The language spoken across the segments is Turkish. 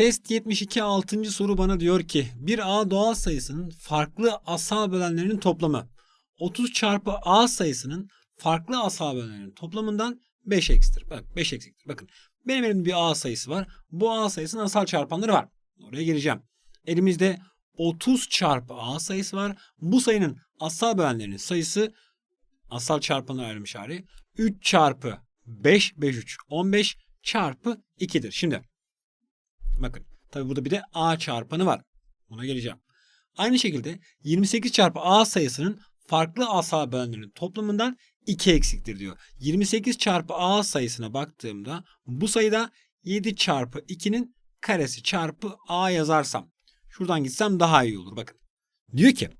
Test 72 6. soru bana diyor ki bir A doğal sayısının farklı asal bölenlerinin toplamı 30 çarpı A sayısının farklı asal bölenlerinin toplamından 5 eksidir. Bak 5 eksiktir. Bakın benim elimde bir A sayısı var. Bu A sayısının asal çarpanları var. Oraya geleceğim. Elimizde 30 çarpı A sayısı var. Bu sayının asal bölenlerinin sayısı asal çarpanlar ayrılmış hali 3 çarpı 5 5 3 15 çarpı 2'dir. Şimdi bakın tabi burada bir de A çarpanı var. Buna geleceğim. Aynı şekilde 28 çarpı A sayısının farklı asal bölenlerinin toplamından 2 eksiktir diyor. 28 çarpı A sayısına baktığımda bu sayıda 7 çarpı 2'nin karesi çarpı A yazarsam şuradan gitsem daha iyi olur. Bakın diyor ki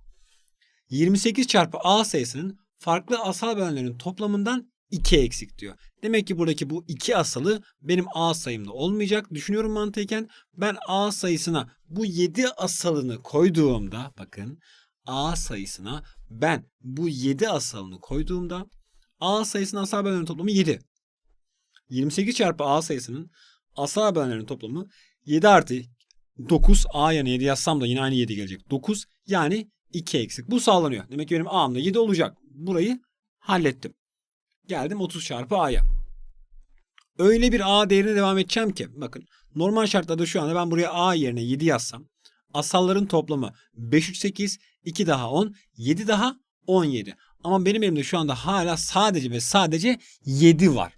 28 çarpı A sayısının farklı asal bölenlerin toplamından 2 eksik diyor. Demek ki buradaki bu iki asalı benim A sayımda olmayacak. Düşünüyorum mantıken ben A sayısına bu 7 asalını koyduğumda bakın A sayısına ben bu 7 asalını koyduğumda A sayısının asal bölenlerin toplamı 7. 28 çarpı A sayısının asal bölenlerin toplamı 7 artı 9 A yerine 7 yazsam da yine aynı 7 gelecek. 9 yani 2 eksik. Bu sağlanıyor. Demek ki benim A'm da 7 olacak. Burayı hallettim. Geldim 30 çarpı A'ya. Öyle bir A değerine devam edeceğim ki bakın normal şartlarda şu anda ben buraya A yerine 7 yazsam asalların toplamı 5 3 8 2 daha 10 7 daha 17. Ama benim elimde şu anda hala sadece ve sadece 7 var.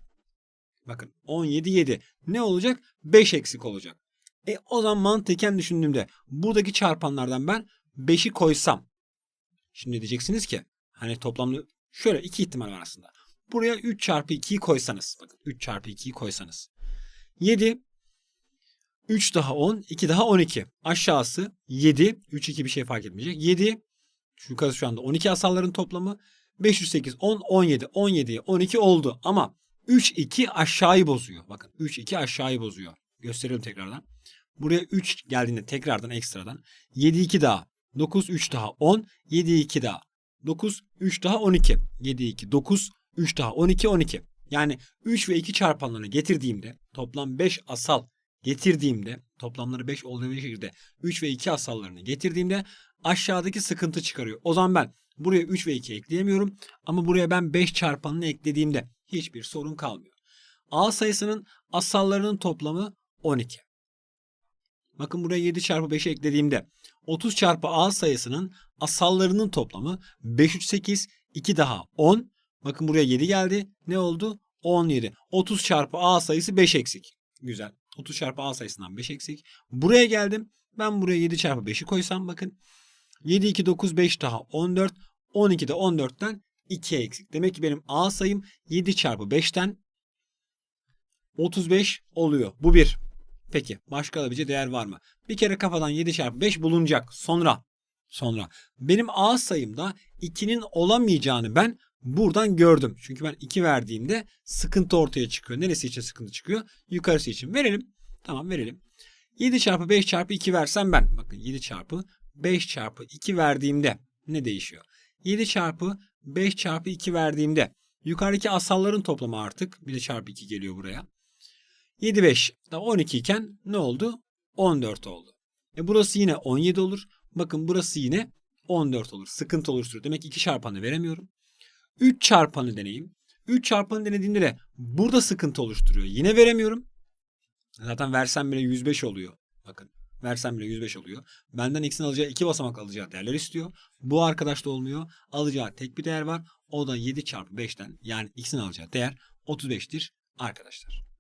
Bakın 17 7. Ne olacak? 5 eksik olacak. E o zaman mantıken düşündüğümde buradaki çarpanlardan ben 5'i koysam. Şimdi diyeceksiniz ki hani toplamda şöyle iki ihtimal var aslında. Buraya 3 çarpı 2'yi koysanız. Bakın 3 çarpı 2'yi koysanız. 7 3 daha 10, 2 daha 12. Aşağısı 7. 3 2 bir şey fark etmeyecek. 7 şu yukarısı şu anda 12 asalların toplamı. 508 10 17 17 12 oldu ama 3 2 aşağıyı bozuyor. Bakın 3 2 aşağıyı bozuyor. Gösterelim tekrardan. Buraya 3 geldiğinde tekrardan ekstradan 7 2 daha 9 3 daha 10 7 2 daha 9 3 daha 12 7 2 9 3 daha 12 12. Yani 3 ve 2 çarpanlarını getirdiğimde toplam 5 asal getirdiğimde toplamları 5 olduğu şekilde 3 ve 2 asallarını getirdiğimde aşağıdaki sıkıntı çıkarıyor. O zaman ben buraya 3 ve 2 ekleyemiyorum ama buraya ben 5 çarpanını eklediğimde hiçbir sorun kalmıyor. A sayısının asallarının toplamı 12. Bakın buraya 7 çarpı 5'i eklediğimde 30 çarpı A sayısının asallarının toplamı 5 3 8 2 daha 10. Bakın buraya 7 geldi. Ne oldu? 17. 30 çarpı A sayısı 5 eksik. Güzel. 30 çarpı A sayısından 5 eksik. Buraya geldim. Ben buraya 7 çarpı 5'i koysam bakın. 7 2 9 5 daha 14. 12 de 14'ten 2 eksik. Demek ki benim A sayım 7 çarpı 5'ten 35 oluyor. Bu bir. Peki başka alabileceği değer var mı? Bir kere kafadan 7 çarpı 5 bulunacak. Sonra sonra benim A sayımda 2'nin olamayacağını ben buradan gördüm. Çünkü ben 2 verdiğimde sıkıntı ortaya çıkıyor. Neresi için sıkıntı çıkıyor? Yukarısı için. Verelim. Tamam verelim. 7 çarpı 5 çarpı 2 versem ben. Bakın 7 çarpı 5 çarpı 2 verdiğimde ne değişiyor? 7 çarpı 5 çarpı 2 verdiğimde yukarıdaki asalların toplamı artık. Bir de çarpı 2 geliyor buraya. 7 5 da 12 iken ne oldu? 14 oldu. E burası yine 17 olur. Bakın burası yine 14 olur. Sıkıntı oluşturur. Demek ki 2 çarpanı veremiyorum. 3 çarpanı deneyeyim. 3 çarpanı denediğimde de burada sıkıntı oluşturuyor. Yine veremiyorum. Zaten versem bile 105 oluyor. Bakın versem bile 105 oluyor. Benden x'in alacağı 2 basamak alacağı değerler istiyor. Bu arkadaş da olmuyor. Alacağı tek bir değer var. O da 7 çarpı 5'ten yani x'in alacağı değer 35'tir arkadaşlar.